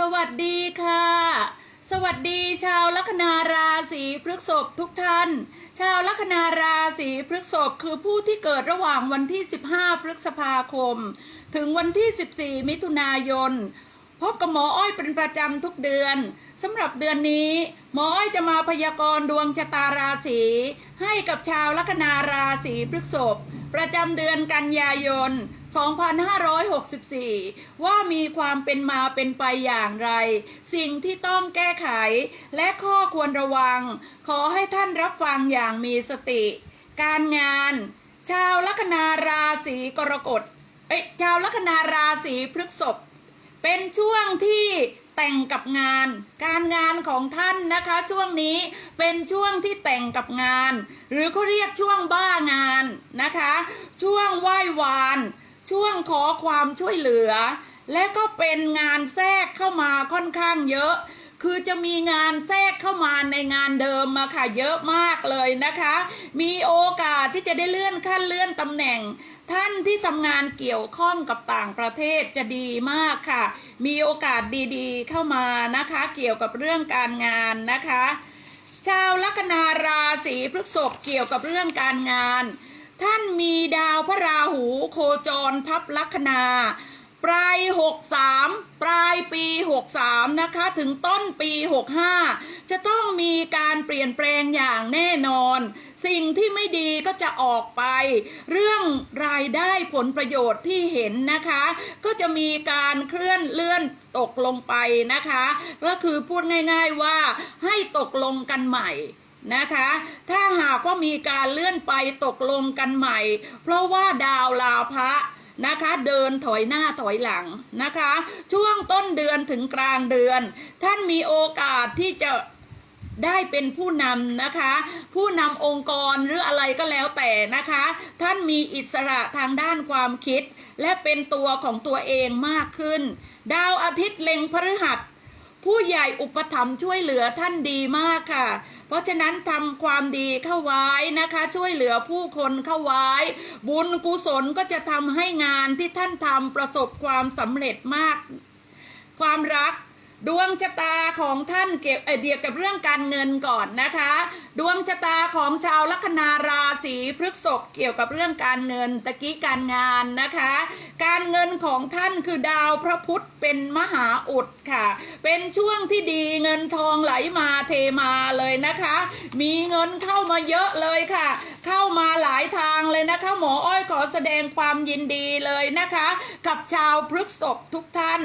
สวัสดีค่ะ สวัสดีชาวลัคนาราศีพฤษภทุกท่าน ชาวลัคนาราศีพฤษภคือผู้ที่เกิดระหว่างวันที่ 15 พฤษภาคม ถึงวันที่ 14 มิถุนายน พบกับหมออ้อยเป็นประจำทุกเดือนสำหรับเดือนนี้ หมออ้อยจะมาพยากรณ์ดวงชะตาราศีให้กับชาวลัคนาราศีพฤษภ ประจำเดือนกันยายน 2564 ว่ามีความเป็นมาเป็นไปอย่างไร สิ่งที่ต้องแก้ไข และข้อควรระวัง ขอให้ท่านรับฟังอย่างมีสติ การงาน ชาวลัคนาราศีกรกฎเอ้ยชาวลัคนาราศีพฤษภเป็นช่วงที่ แต่งกับงาน การงานของท่านนะคะ ช่วงนี้เป็นช่วงที่แต่งกับงาน หรือเขาเรียกช่วงบ้างานนะคะ ช่วงไหว้วาน ช่วงขอความช่วยเหลือ และก็เป็นงานแทรกเข้ามาค่อนข้างเยอะ คือจะมีงานแทรกเข้ามาในงานเดิมมาค่ะเยอะมากเลยนะคะ มีโอกาสที่จะได้เลื่อนขั้นเลื่อนตำแหน่ง ท่านที่ทำงานเกี่ยวข้องกับต่างประเทศจะดีมากค่ะ มีโอกาสดีๆ เข้ามานะคะ เกี่ยวกับเรื่องการงานนะคะ ชาวลัคนาราศีพฤษภเกี่ยวกับเรื่องการงาน ท่านมีดาวพระราหูโคจรทับลัคนา ปลาย63 ปลายปี 63 นะคะ ถึงต้นปี 65 จะต้องมีการเปลี่ยนแปลงอย่างแน่นอน สิ่งที่ไม่ดีก็จะออกไป เรื่องรายได้ผลประโยชน์ที่เห็นนะคะ ก็จะมีการเคลื่อนเลื่อนตกลงไปนะคะ ก็คือพูดง่ายๆว่าให้ตกลงกันใหม่นะคะ ถ้าหากว่ามีการเลื่อนไปตกลงกันใหม่ เพราะว่าดาวลาภะ นะคะ เดินถอยหน้าถอยหลังนะคะ ช่วงต้นเดือนถึงกลางเดือน ท่านมีโอกาสที่จะได้เป็นผู้นำนะคะ ผู้นำองค์กรหรืออะไรก็แล้วแต่นะคะ ท่านมีอิสระทางด้านความคิด และเป็นตัวของตัวเองมากขึ้น ดาวอาทิตย์เล็งพฤหัส ผู้ใหญ่อุปถัมภ์ช่วยเหลือท่านดีมากค่ะ ราะฉะนั้นทำความดีเข้าไว้นะคะ ช่วยเหลือผู้คนเข้าไว้ บุญกุศลก็จะทำให้งานที่ท่านทำประสบความสำเร็จมาก ความรักดวงชะตาของท่านเกี่ยวเอ่อเดียวกับเรื่องการเงินก่อนนะคะ ดวงชะตาของชาวลัคนาราศีพฤษภเกี่ยวกับเรื่องการเงินตะกี้การงานนะคะ การเงินของท่านคือดาวพระพุธเป็นมหาอุดค่ะ เป็นช่วงที่ดีเงินทองไหลมาเทมาเลยนะคะ มีเงินเข้ามาเยอะเลยค่ะ เข้ามาหลายทางเลยนะคะ หมออ้อยขอแสดงความยินดีเลยนะคะ กับชาวพฤษภทุกท่าน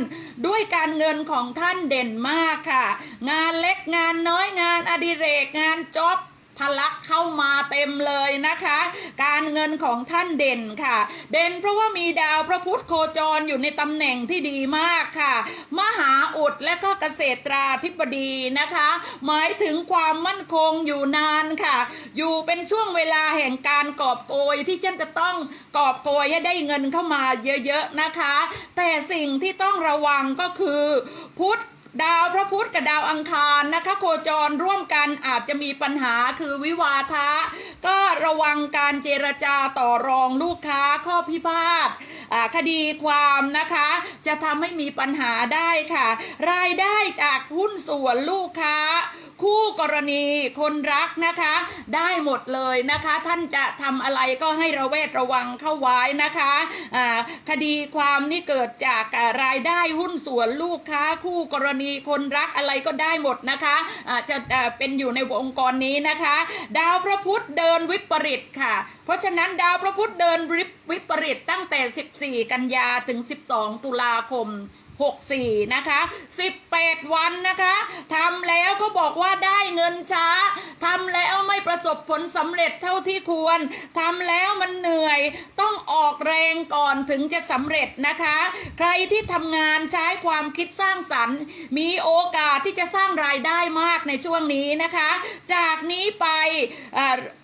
ด้วยการเงินของท่านเด่นมากค่ะ งานเล็กงานน้อยงานอดิเรกงานจ็อบ ทะลักเข้ามาเต็มเลยนะคะ การเงินของท่านเด่นค่ะ เด่นเพราะว่ามีดาวพระพุธโคจรอยู่ในตำแหน่งที่ดีมากค่ะ มหาอุดและก็เกษตราธิบดีนะคะ หมายถึงความมั่นคงอยู่นานค่ะ อยู่เป็นช่วงเวลาแห่งการกอบโกยที่ฉันจะต้องกอบโกยให้ได้เงินเข้ามาเยอะๆนะคะ แต่สิ่งที่ต้องระวังก็คือพุธ ดาวพระพุธกับดาวอังคารนะคะ โคจรร่วมกันอาจจะมีปัญหาคือวิวาทะ ก็ระวังการเจรจาต่อรองลูกค้าข้อพิพาท คดีความนะคะ จะทำให้มีปัญหาได้ค่ะ รายได้จากหุ้นส่วนลูกค้า คู่กรณีคนรักนะคะ ได้หมดเลยนะคะ ท่านจะทำอะไรก็ให้ระแวดระวังเข้าไว้นะคะคดีความนี่เกิดจากรายได้หุ้นส่วนลูกค้า คู่กรณีคนรักอะไรก็ได้หมดนะคะจะอ่าเป็นอยู่ในองค์กรนี้นะคะ ดาวพระพุธเดินวิปริตค่ะ เพราะฉะนั้นดาวพระพุธเดินวิปริตตั้งแต่14 กันยาถึง 12 ตุลาคม 64 นะคะ 18 วันนะคะทำแล้วก็บอกว่าได้เงินช้าทำแล้วไม่ประสบผลสำเร็จเท่าที่ควรทำแล้วมันเหนื่อย ต้องออกแรงก่อนถึงจะสำเร็จนะคะ ใครที่ทำงานใช้ความคิดสร้างสรรค์ มีโอกาสที่จะสร้างรายได้มากในช่วงนี้นะคะ จากนี้ไป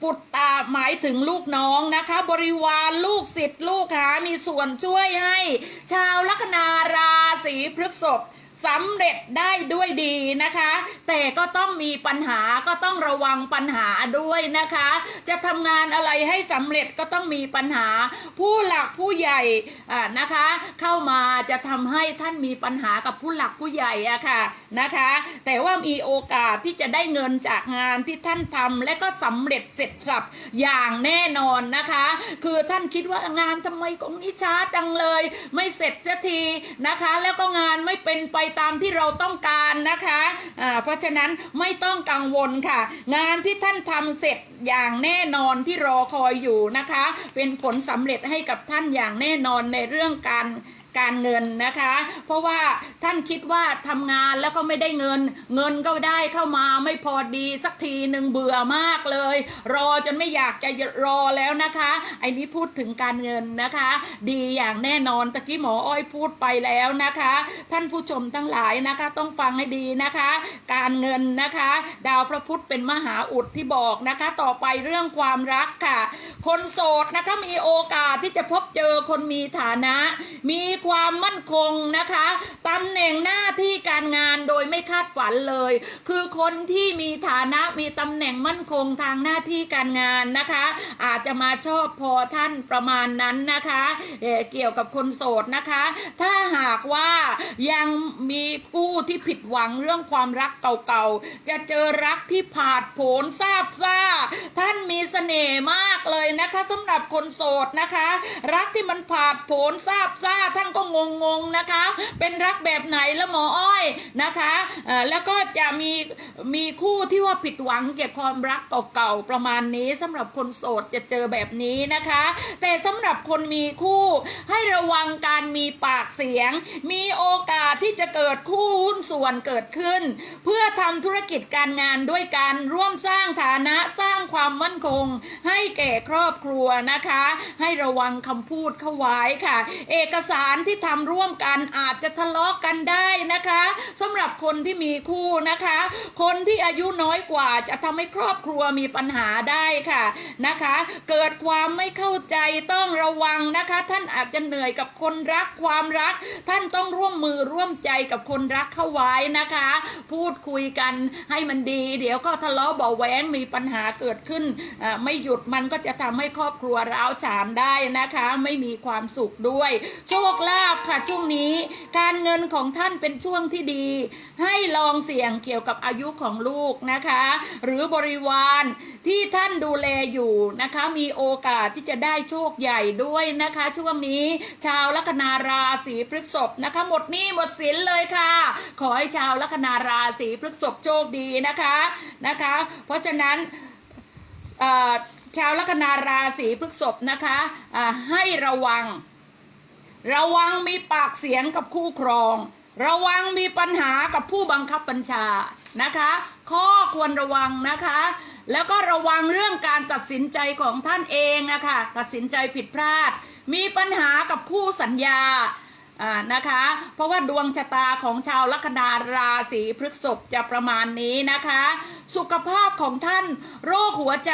ปุตตาหมายถึงลูกน้องนะคะ บริวารลูกศิษย์ลูกหามีส่วนช่วยให้ ชาวลัคนาราศีพฤษภ สำเร็จได้ด้วยดีนะคะ แต่ก็ต้องมีปัญหาก็ต้องระวังปัญหาด้วยนะคะ จะทำงานอะไรให้สำเร็จก็ต้องมีปัญหา ผู้หลักผู้ใหญ่อ่านะคะ เข้ามาจะทำให้ท่านมีปัญหากับผู้หลักผู้ใหญ่อะค่ะนะคะ แต่ว่ามีโอกาสที่จะได้เงินจากงานที่ท่านทำและก็สำเร็จเสร็จสับอย่างแน่นอนนะคะ คือท่านคิดว่างานทำไมของนี้ช้าจังเลย ไม่เสร็จสียทีนะคะ แล้วก็งานไม่เป็นไปตามที่เราต้องการนะคะะเพราะฉะนั้นไม่ต้องกังวลค่ะ งานที่ท่านทำเสร็จอย่างแน่นอนที่รอคอยอยู่นะคะ เป็นผลสำเร็จให้กับท่านอย่างแน่นอนในเรื่องการ การเงินนะคะ เพราะว่าท่านคิดว่าทำงานแล้วก็ไม่ได้เงิน เงินก็ได้เข้ามาไม่พอดีสักทีหนึ่งเบื่อมากเลย รอจนไม่อยากจะรอแล้วนะคะไอ้นี้พูดถึงการเงินนะคะ ดีอย่างแน่นอนตะกี้หมออ้อยพูดไปแล้วนะคะ ท่านผู้ชมทั้งหลายนะคะต้องฟังให้ดีนะคะ การเงินนะคะ ดาวพระพุธเป็นมหาอุดที่บอกนะคะ ต่อไปเรื่องความรักค่ะ คนโสดนะคะมีโอกาสที่จะพบเจอคนมีฐานะ มีความมั่นคงนะคะตำแหน่งหน้าที่การงานโดยไม่คาดฝันเลย คือคนที่มีฐานะมีตำแหน่งมั่นคงทางหน้าที่การงานนะคะ อาจจะมาชอบพอท่านประมาณนั้นนะคะเออเกี่ยวกับคนโสดนะคะ ถ้าหากว่ายังมีผู้ที่ผิดหวังเรื่องความรักเก่าๆจะเจอรักที่ผาดโผนซาบซ่า ท่านมีเสน่ห์มากเลยนะคะสำหรับคนโสดนะคะ รักที่มันผาดโผนซาบซ่าท่านก็งงๆนะคะ เป็นรักแบบไหนแล้วหมออ้อยนะคะแล้วก็จะมีมีคู่ที่ว่าผิดหวังเกี่ยวกับความรักเก่าๆประมาณนี้สำหรับคนโสดจะเจอแบบนี้นะคะ แต่สำหรับคนมีคู่ให้ระวังการมีปากเสียง มีโอกาสที่จะเกิดคู่หุ้นส่วนเกิดขึ้น เพื่อทำธุรกิจการงานด้วยกันร่วมสร้างฐานะสร้างความมั่นคง ให้แก่ครอบครัวนะคะ ให้ระวังคำพูดเข้าไว้ค่ะ เอกสารที่ทำร่วมกันอาจจะทะเลาะกันได้นะคะสำหรับคนที่มีคู่นะคะ คนที่อายุน้อยกว่าจะทำให้ครอบครัวมีปัญหาได้ค่ะนะคะ เกิดความไม่เข้าใจต้องระวังนะคะ ท่านอาจจะเหนื่อยกับคนรักความรัก ท่านต้องร่วมมือร่วมใจกับคนรักเข้าไว้นะคะ พูดคุยกันให้มันดี เดี๋ยวก็ทะเลาะเบาะแว้งมีปัญหาเกิดขึ้นอ่าไม่หยุดมันก็จะทำให้ครอบครัวร้าวฉานได้นะคะ ไม่มีความสุขด้วย โชคลาภค่ะช่วงนี้ การเงินของท่านเป็นช่วงที่ดี ให้ลองเสี่ยงเกี่ยวกับอายุของลูกนะคะ หรือบริวารที่ท่านดูแลอยู่นะคะ มีโอกาสที่จะได้โชคใหญ่ด้วยนะคะ ช่วงนี้ชาวลัคนาราศีพฤษภนะคะ หมดหนี้หมดสินเลยค่ะ ขอให้ชาวลัคนาราศีพฤษภโชคดีนะคะนะคะ เพราะฉะนั้นชาวลัคนาราศีพฤษภนะคะให้ระวัง ระวังมีปากเสียงกับคู่ครอง ระวังมีปัญหากับผู้บังคับบัญชานะคะ ข้อควรระวังนะคะ แล้วก็ระวังเรื่องการตัดสินใจของท่านเองอะคะตัดสินใจผิดพลาด มีปัญหากับคู่สัญญาอ่านะคะ เพราะว่าดวงชะตาของชาวลัคนาราศีพฤษภจะประมาณนี้นะคะ สุขภาพของท่านโรคหัวใจ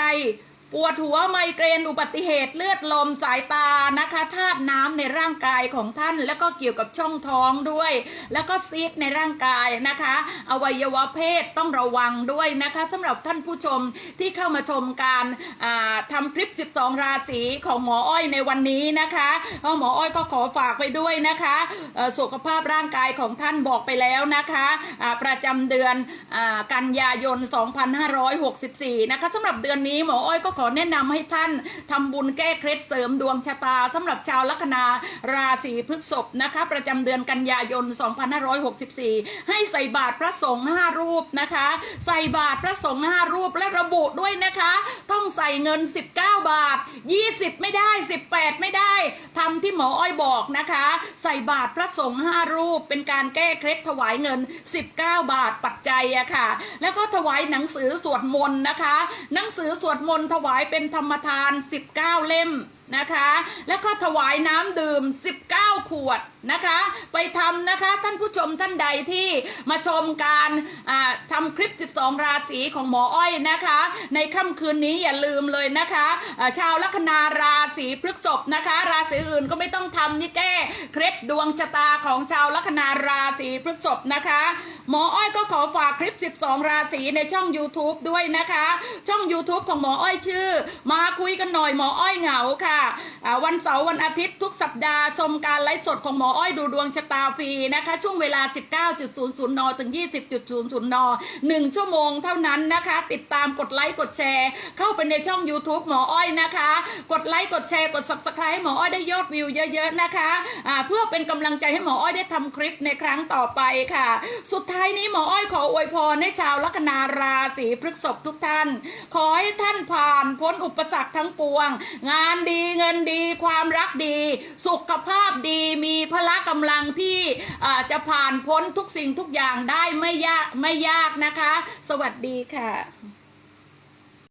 ปวดหัวไมเกรนอุบัติเหตุเลือดลมสายตานะคะธาตุน้ำในร่างกายของท่าน แล้วก็เกี่ยวกับช่องท้องด้วย แล้วก็ซีดในร่างกายนะคะ อวัยวะเพศต้องระวังด้วยนะคะสำหรับท่านผู้ชมที่เข้ามาชมการอ่าทำคลิป 12 ราศีของหมออ้อยในวันนี้นะคะเพราะหมออ้อยก็ขอฝากไปด้วยนะคะสุขภาพร่างกายของท่านบอกไปแล้วนะคะประจำเดือนอกันยายน 2564 นะคะสำหรับเดือนนี้หมออ้อยก็ขออแนะนำให้ท่านทำบุญแก้เคล็ดเสริมดวงชะตาสำหรับชาวลัคนาราศีพฤษภนะคะ ประจำเดือนกันยายน 2564 ให้ใส่บาตรพระสงฆ์5รูปนะคะ ใส่บาตรพระสงฆ์5รูปและระบุด้วยนะคะ ต้องใส่เงิน 19 บาท 20 ไม่ได้ 18 ไม่ได้ทำที่หมออ้อยบอกนะคะ ใส่บาตรพระสงฆ์5รูปเป็นการแก้เคล็ดถวายเงิน 19 บาทปั จจัยอะค่ะ แล้วก็ถวายหนังสือสวดมนต์นะคะ หนังสือสวดมนต์ถวายเป็นธรรมทาน 19 เล่ม นะคะ แล้วก็ถวายน้ำดื่ม 19 ขวดนะคะ ไปทำนะคะท่านผู้ชมท่านใดที่มาชมการทำคลิป 12 ราศีของหมออ้อยนะคะ ในค่ำคืนนี้อย่าลืมเลยนะคะอ่าชาวลัคนาราศีพฤษภนะคะ ราศีอื่นก็ไม่ต้องทำนี่แก้เคล็ดดวงชะตาของชาวลัคนาราศีพฤษภนะคะ หมออ้อยก็ขอฝากคลิป 12 ราศีในช่อง YouTube ด้วยนะคะ ช่อง YouTube ของหมออ้อยชื่อ มาคุยกันหน่อยหมออ้อยเหงาค่ะวันเสาร์วันอาทิตย์ทุกสัปดาห์ชมการไลฟ์สดของหมออ้อยดูดวงชะตาฟรีนะคะ ช่วงเวลา 19.00 น ถึง 20.00 น 1 ชั่วโมงเท่านั้นนะคะ ติดตามกดไลค์กดแชร์ เข้าไปในช่อง YouTube หมออ้อยนะคะ กดไลค์กดแชร์กด Subscribe ให้หมออ้อยได้ยอดวิวเยอะๆนะคะอ่าเพื่อเป็นกำลังใจให้หมออ้อยได้ทำคลิปในครั้งต่อไปค่ะ สุดท้ายนี้หมออ้อยขออวยพรให้ชาวลัคนาราศีพฤษภทุกท่าน ขอให้ท่านผ่านพ้นอุปสรรคทั้งปวง งานดีเงินดี ความรักดี สุขภาพดี มีพละกำลังที่จะผ่านพ้นทุกสิ่งทุกอย่างได้ไม่ยากไม่ยากนะคะ สวัสดีค่ะ